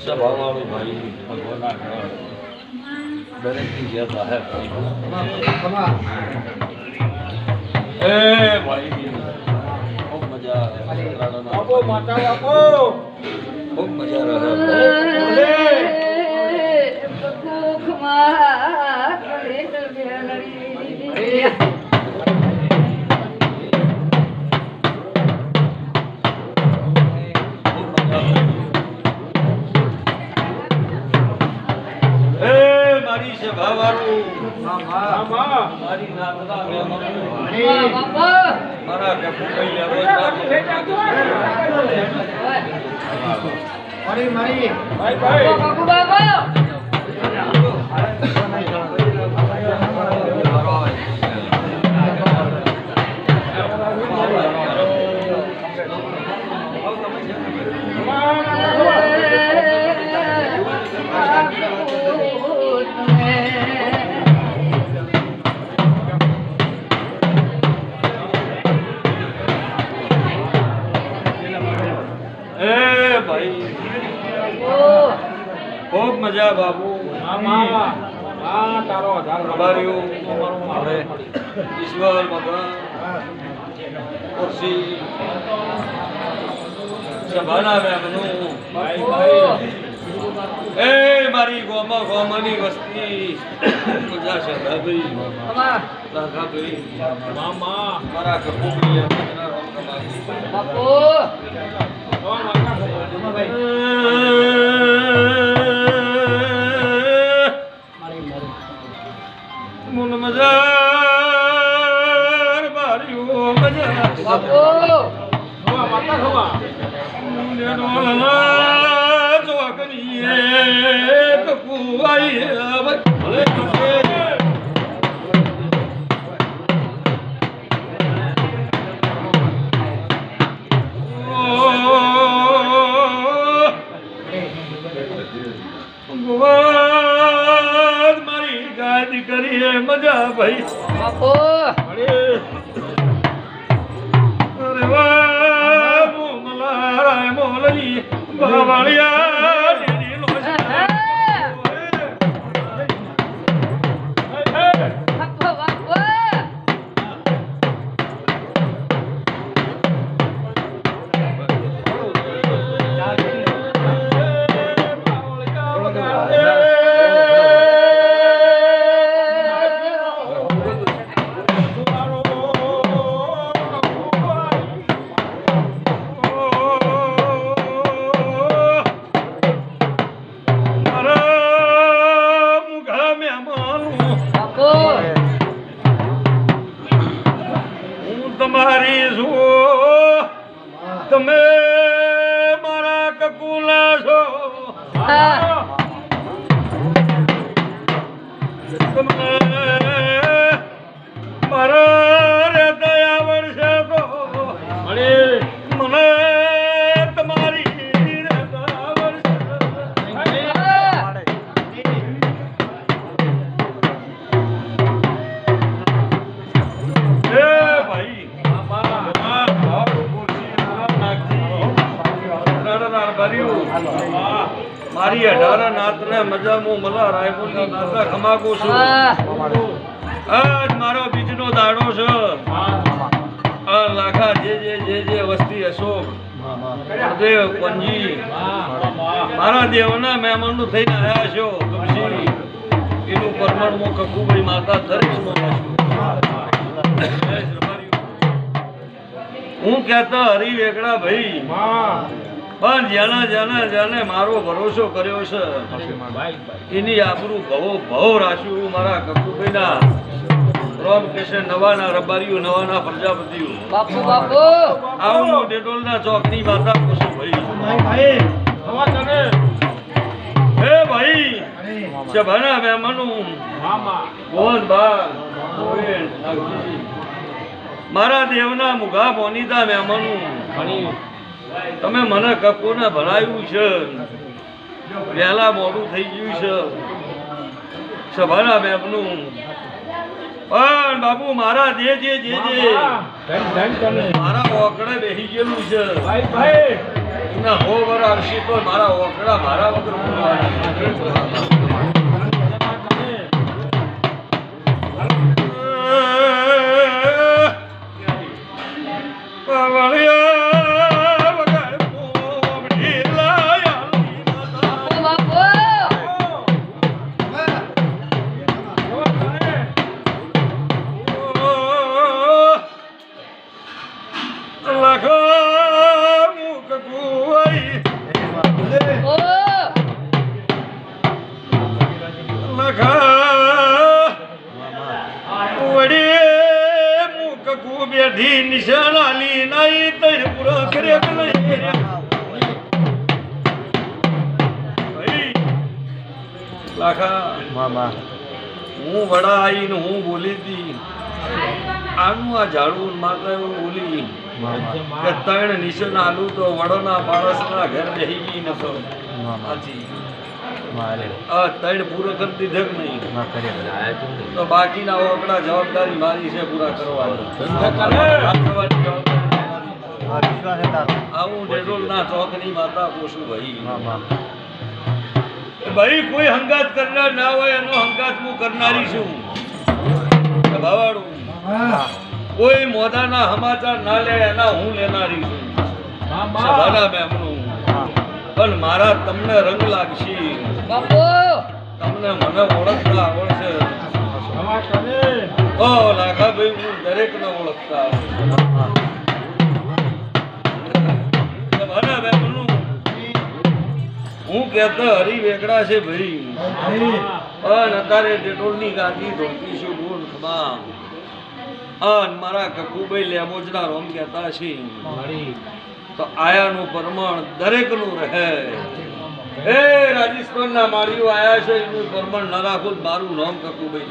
સભાવાળો ભાઈ ભગવાનના ઘર દરેકની જે સાહેબ એ ભાઈ ખૂબ મજા આવે આપો માતા આપો ખૂબ મજા રહે ખૂબ મારી મારા કપૂરભાઈ લેવા મજા બાબુ મામા આ તારો આધાર પ્રભારીઓ હવે ઈશ્વર ભગવાન ખુરશી. સભાના ભાઈ એ મારી ગોમા ગોમાની વસ્તી. પૂજા શ્રદ્ધાભાઈ રાધાભાઈ મામા. મારા કપૂરી દીકરીએ મજા ભાઈ. અરે. વાહ મોમલારાય મોલની બાવળિયા. તમે મારી અઢાર નાતને મજામાં મલા રાયપુરની નાતા ખમાકું છું. આજ મારો બીજનો દાડો છે. આ લાખા જે જે જે જે વસ્તી અશોક. દેવ પંજી. મારા દેવના મહેમાનનું થઈને આવ્યા છો તુલસી. એનું પરમાણું કકુભાઈ માતા ધરીશમાં હું કહેતા હરી વેકડા ભાઈ. પણ જેને જેને જેને મારો ભરોસો કર્યો છે એની આબરૂ ભવો ભવ રાખ્યું મારા કકુભાઈના રોમ કેશે નવાના રબારીઓ નવાના પ્રજાપતિઓ. આવું હું ડેટોલના ચોકની માતા કુસુભાઈ ભાઈ. હે ભાઈ મહેમાનો મામા. મોહનબા ગોવિંદ નાગજી. મારા દેવના મુઘા મોનીતા મહેમાનો તમે મને કપૂરને ભરાયું છે. વહેલા મોડું થઈ ગયું છે. સભાના બેબનું પણ બાબુ મારા જે જે જે જે. મારા ઓકડે બેસી ગયેલું છે. એના હો બરાબર આવશે તો મારા ઓકડા મારા વગર બેઠી નાઈ તૈર પૂરો કરે કે નહીં? લાખા મામા હું વડા આવીને હું બોલી હતી આનું આ ઝાડવું માતા એવું બોલી. કે ત્રણ નિશાન આલું તો વડોના માણસના ઘર બેહી ગઈ નતો આ ત્રણ પૂરો કરી દીધે કે નહીં? તો બાકીના ઓકડા જવાબદારી મારી છે પૂરા કરવાની. રાખવાની જવાબદારી મારી. ચોકની માતા પોષું ભાઈ. ભાઈ કોઈ હંગાત કરનાર ના હોય એનો હંગાત હું કરનારી છું. ભાવાડું કોઈ મોદાના સમાચાર ના લે એના હું લેનારી છું. સભાના મેમનું પણ મારા તમને રંગ લાગશે. તમને મને ઓળખતા આવડશે. ઓ લાખાભાઈ, હું ઓળખતા આવડે. સભાના મેમનું હું કહેતો હરી વેગડા છે ભાઈ. પણ અત્યારે ડેટોલની ગાદી ધોતી છું ગુણ ખમા અન મારા કકુભાઈ લેમોજના રોમ કહેતા છે. તો આયાનું પ્રમાણ દરેકનું રહે. હે રાજસ્થાનના માળીઓ આયા છે, એનું પરમણ ના રાખો મારું નામ કકુભાઈ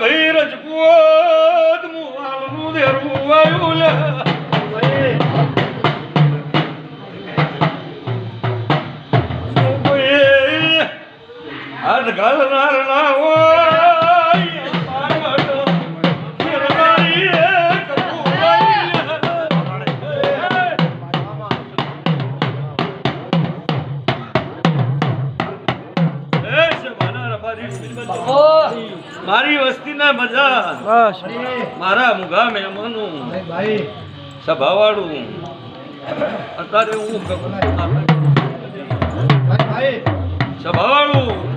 ભઈ રજપૂત મુવાલનું દેરું વાયું. હાથ ઘાલનાર ના હોય મારી વસ્તીના મજા મારા મુઘા મહેમાનો. સભાવાળું. અત્યારે હું સભાવાળું. એ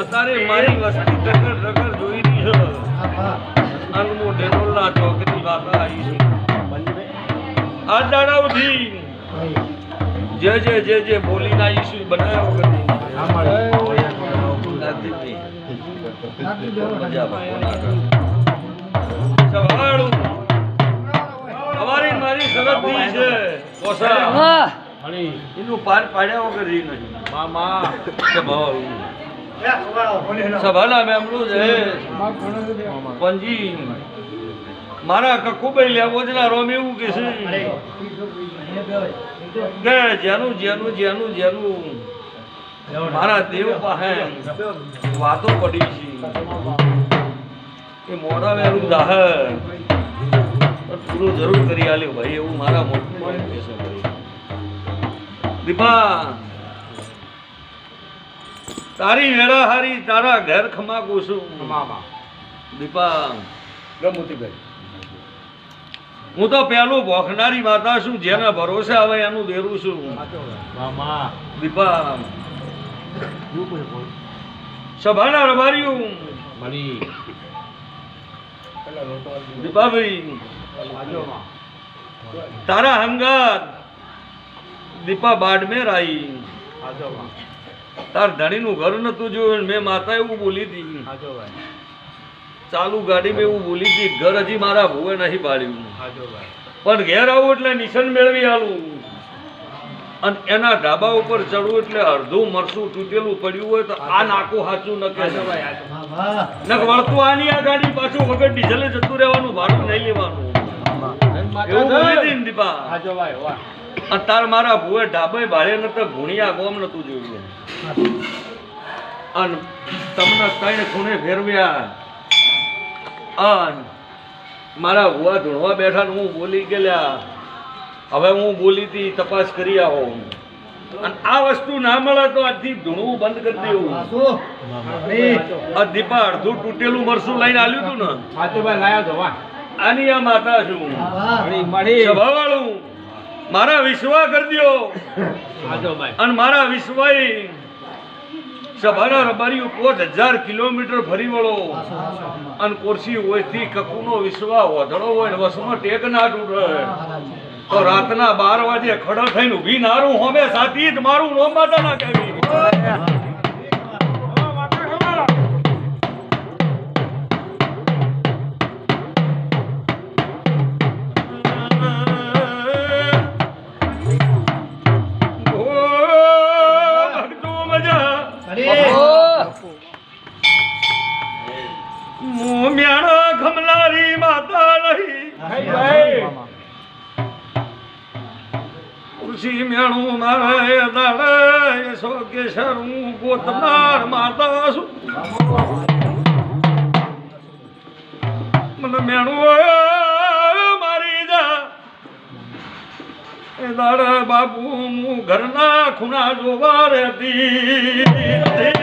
અત્યારે મારી વસ્તી ડગર ડગર જોઈ રહી છે. અનમો ડેરોલના ચોકની વાત આવી છે. આ દાડા ઉઠી જે જે જે જે બોલીના ઈસુ બનાવ્યો કરી સવાળું. અમારી મારી સરહદ છે. કોસા એનું પાર પાડ્યા વગર રહી નહીં મામા. સભાના મેમનું છે. પંજી. મારા કકુભાઈ લેવોજના રોમ એવું કે છે. જેનું જેનું જેનું જેનું મારા દેવ પાસે વાતો પડી છે. એ મોડા વેલું પણ પૂરું જરૂર કરી આલ્યું ભાઈ, એવું મારા મોટું કે ભાઈ દીપા. તારી વેળા હારી તારા ઘર ખમાકું છું. મામા દીપા ગમુતીભાઈ હું તો પેલું ભોખનારી માતા છું જેના ભરોસે આવે એનું દેરું છું. મામા દીપા સભાના રબાર્યું દીપાભાઈ. તારા હંગાત. દીપા બાડમેર આવી તાર ધણીનું ઘર નતું જોયું મેં માતા એવું બોલી હતી. ચાલુ ગાડીમાં એવું બોલી હતી ઘર હજી મારા ભુવે નહીં પાડ્યું. પણ ઘેર આવું એટલે નિશાન મેળવી આવું અને એના ઢાબા ઉપર ચડવું એટલે અડધું મરસું તૂટેલું પડ્યું હોય તો આ નાકું. સાચું ન કે નક વળતું આની આ ગાડી પાછું વગર ડીઝલે જતું રહેવાનું ભાડું નહીં લેવાનું. એવું દીપા. હાજો ભાઈ વાહ. અને મારા ભૂએ ઢાબે બારે ન તો ગુણિયા ગોમ નતું જોયું. અને તમને ત્રણ ખૂણે ફેરવ્યા? અન મારા ભુવા ધૂણવા બેઠા હું બોલી ગયેલા હવે હું બોલી હતી તપાસ કરી આવો. અને આ વસ્તુ ના મળે તો આજથી ધૂણવું બંધ કરી દેવું. આ દીપા અડધું તૂટેલું મરસું લઈને આવ્યું હતું ને. આની આ માતા છું. સભાવાળું. મારા વિશ્વા કરી દ્યો. ભાઈ. અને મારા વિશ્વાઈ સભાના રબારીઓ કોટ હજાર કિલોમીટર ફરી વળો. અને કોરસી હોયથી કકુનો વિશ્વા વધડો હોય ને વસમાં ટેક ના તૂટે. તો રાતના બાર વાગે ખડો થઈને ઊભી નારું હોમે સાથી જ મારું નોમ માતા ના કહેવી. દાડે સો કેસર હું ગોતનાર માતા છું મને મેણું મારી જા એ દાડા બાપુ, હું ઘરના ખૂણા જોવા રહેતી હતી.